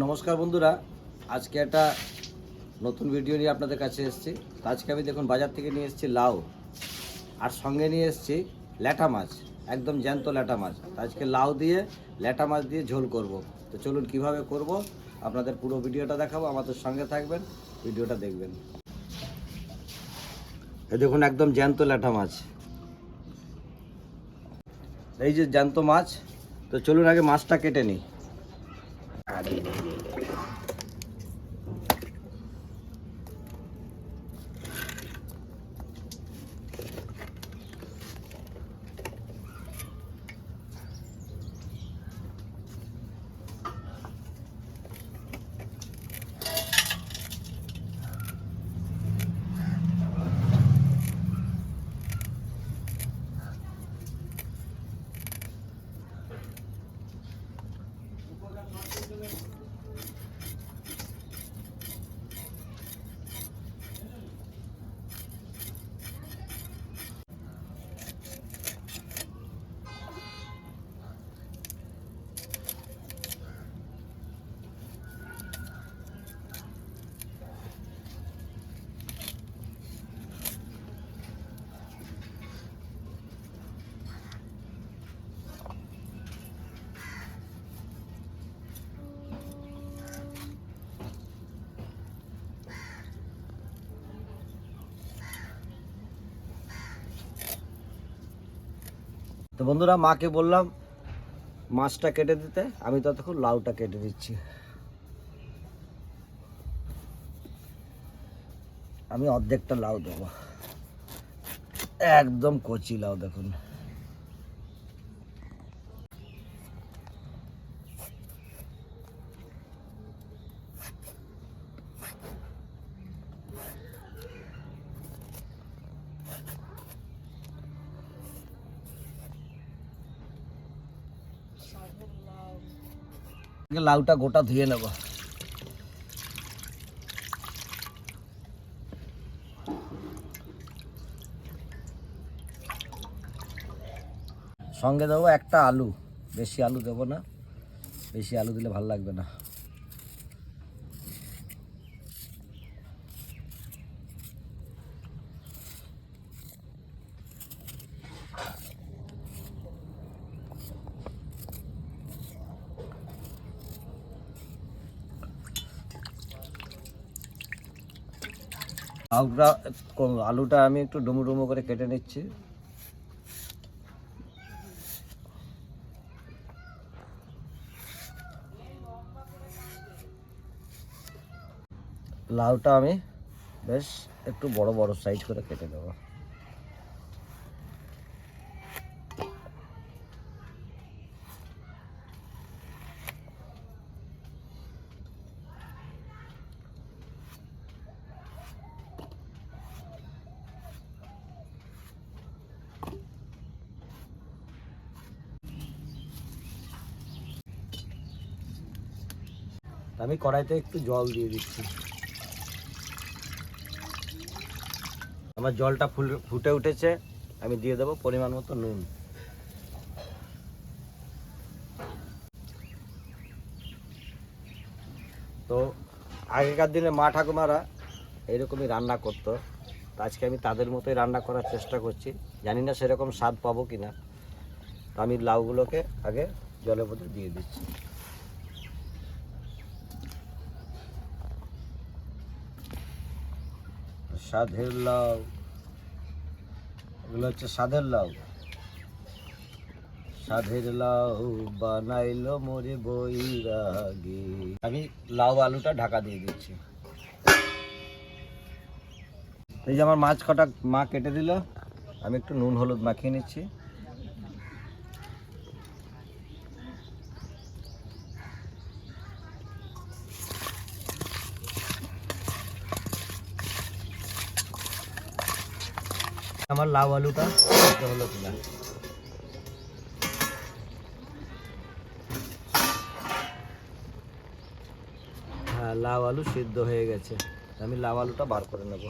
নমস্কার বন্ধুরা, আজকে একটা নতুন ভিডিও নিয়ে আপনাদের কাছে এসেছি। আজকে আমি দেখুন, বাজার থেকে নিয়ে এসেছি লাউ, আর সঙ্গে নিয়ে এসেছি ল্যাটা মাছ, একদম জ্যান্ত ল্যাটা মাছ। আজকে লাউ দিয়ে, ল্যাটা মাছ দিয়ে ঝোল করব। তো চলুন কীভাবে করব, আপনাদের পুরো ভিডিওটা দেখাবো, আমাদের সঙ্গে থাকবেন ভিডিওটা দেখবেন। এই দেখুন, একদম জ্যান্ত ল্যাটা মাছ। এই যে জ্যান্ত মাছ, তো চলুন আগে মাছটা কেটে নিই। তো বন্ধুরা, মাকে বললাম মাছটা কেটে দিতে। আমি ততক্ষণ লাউটা কেটে দিচ্ছি। আমি অর্ধেকটা লাউ দেবো। একদম কচি লাউ, দেখুন। লাউটা গোটা ধুয়ে নেব। সঙ্গে দেবো একটা আলু। বেশি আলু দেবো না। বেশি আলু দিলে ভালো লাগবে না। আলুটা আলুটা আমি একটু ডুমু ডুমো করে কেটে নিচ্ছি। লাউটা আমি বেশ একটু বড় বড় সাইজ করে কেটে দেবো আমি কড়াইতে একটু জল দিয়ে দিচ্ছি। আমার জলটা ফুল, ফুটে উঠেছে। আমি দিয়ে দেবো পরিমাণ মতো নুন। তো আগেকার দিনে মা ঠাকুমারা এরকমই রান্না করতো। তো আজকে আমি তাদের মতোই রান্না করার চেষ্টা করছি। জানি না সেরকম স্বাদ পাবো কি না তো আমি লাউগুলোকে আগে জলের মধ্যে দিয়ে দিচ্ছি। সাধের লাউ। এগুলো হচ্ছে সাধের লাউ। সাধের লাউ বানাইলো মোরে বৈরাগে। আমি লাউ আলুটা ঢাকা দিয়ে দিচ্ছি। এই যে আমার মাছ কটা মা কেটে দিল, আমি একটু নুন, হলুদ মাখিয়ে নিচ্ছি। আমার লাউ আলুটা হলো কিনা। হ্যাঁ লাউ আলু সিদ্ধ হয়ে গেছে। আমি লাউ আলুটা বার করে নেব।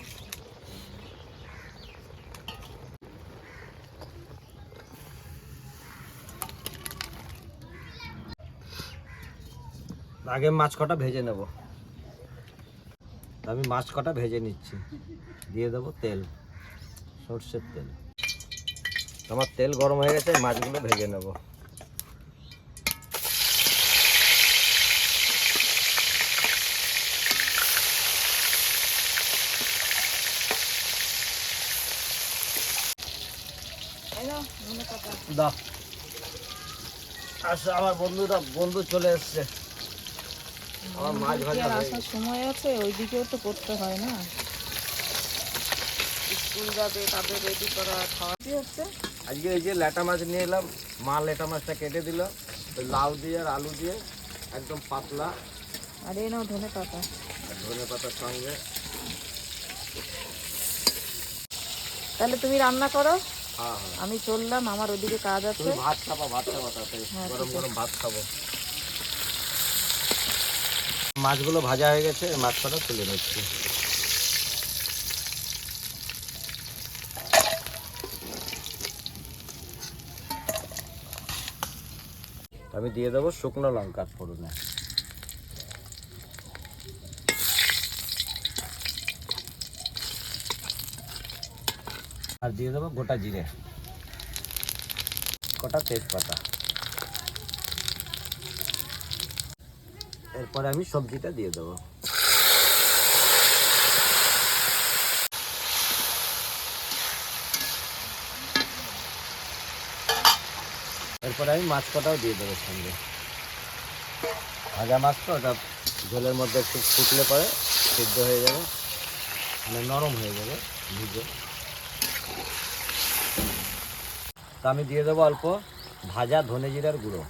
আগে মাছ কটা ভেজে নেব। আমি মাছ কটা ভেজে নিচ্ছি। দিয়ে দেবো তেল। সর্ষের তেল। আমার তেল গরম হয়ে গেছে, মাছগুলো ভেজে নেব। দাও আচ্ছা আমার বন্ধুরা বন্ধু চলে এসছে। আমার মাছ ভাজা আসার সময় আছে, ওইদিকেও তো করতে হয় না। স্কুল যাবে তাদের রেডি করা খাওয়া। কি হচ্ছে? আজকে এই যে ল্যাটা মাছ নিয়ে এলাম মা ল্যাটা মাছটা কেটে দিল। লাউ দিয়ে আর আলু দিয়ে একদম পাতলা। আর এই নাও ধনে পাতা। ধনে পাতার সঙ্গে। তাহলে তুমি রান্না করো। হ্যাঁ হ্যাঁ। আমি চললাম আমার ওদিকে কাজ আছে। ভাত খাব ভাত খাব তাড়াতাড়ি হ্যাঁ, গরম গরম ভাত খাব। মাছগুলো ভাজা হয়ে গেছে মাছ কটা তুলে নিচ্ছি। আমি দিয়ে দেবো শুকনো লঙ্কার ফোড়নে। আর দিয়ে দেবো গোটা জিরে। গোটা তেজপাতা। এরপরে আমি সবজিটা দিয়ে দেবো। এরপরে আমি মাছ কটাও দিয়ে দেবো সঙ্গে। ভাজা মাছ তো ওটা ঝোলের মধ্যে একটু ফুটলে পরে সিদ্ধ হয়ে যাবে। মানে নরম হয়ে যাবে ভিজে। তো আমি দিয়ে দেবো অল্প ভাজা ধনে জিরার গুঁড়ো।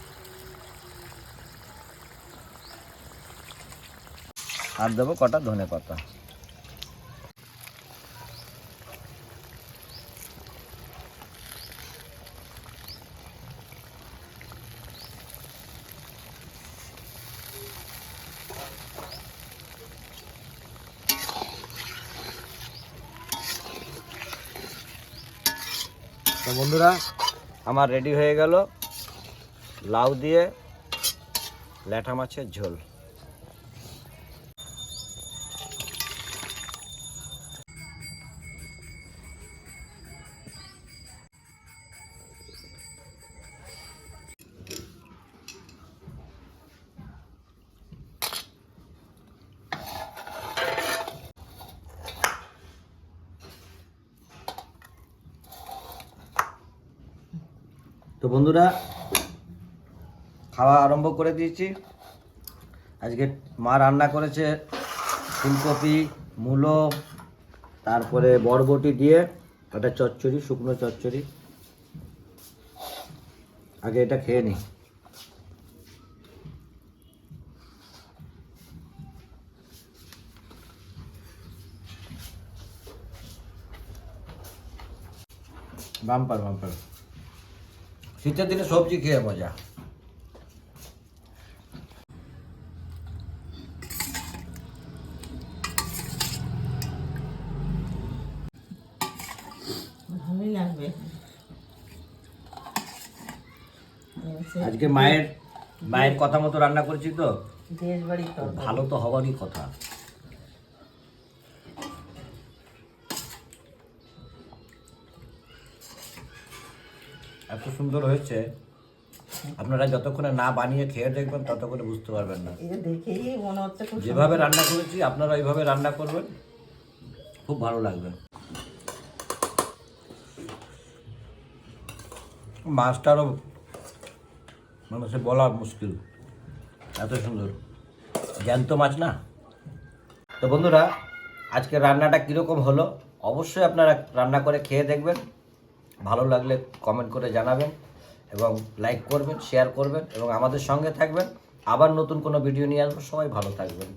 আর দেবো কটা ধনে পাতা। বন্ধুরা আমার রেডি হয়ে গেল। লাউ দিয়ে ল্যাটা মাছের ঝোল। বন্ধুরা, খাওয়া আরম্ভ করে দিয়েছি। আজকে মা রান্না করেছে ফুলকপি, মূলো, তারপরে বরবটি দিয়ে ওটা চচ্চড়ি, শুকনো চচ্চড়ি। আগে এটা খেয়ে নিই। Bumper bumper. শীতের দিনে সবজি খেয়ে মজা। ভালোই লাগবে। আজকে মায়ের মায়ের কথা মতো রান্না করেছি তো। ভালো তো হওয়ারই কথা। এত সুন্দর হয়েছে আপনারা যতক্ষণে না বানিয়ে খেয়ে দেখবেন ততক্ষণে বুঝতে পারবেন না। যেভাবে রান্না করেছি আপনারা ওইভাবে রান্না করবেন খুব ভালো লাগবে। মাছটারও মানে সে বলা মুশকিল এত সুন্দর। জ্যান্ত মাছ না? তো বন্ধুরা আজকে রান্নাটা কীরকম হলো অবশ্যই আপনারা রান্না করে খেয়ে দেখবেন। ভালো লাগলে কমেন্ট করে জানাবেন এবং লাইক করবেন শেয়ার করবেন এবং আমাদের সঙ্গে থাকবেন। আবার নতুন কোনো ভিডিও নিয়ে আসব, সবাই ভালো থাকবেন।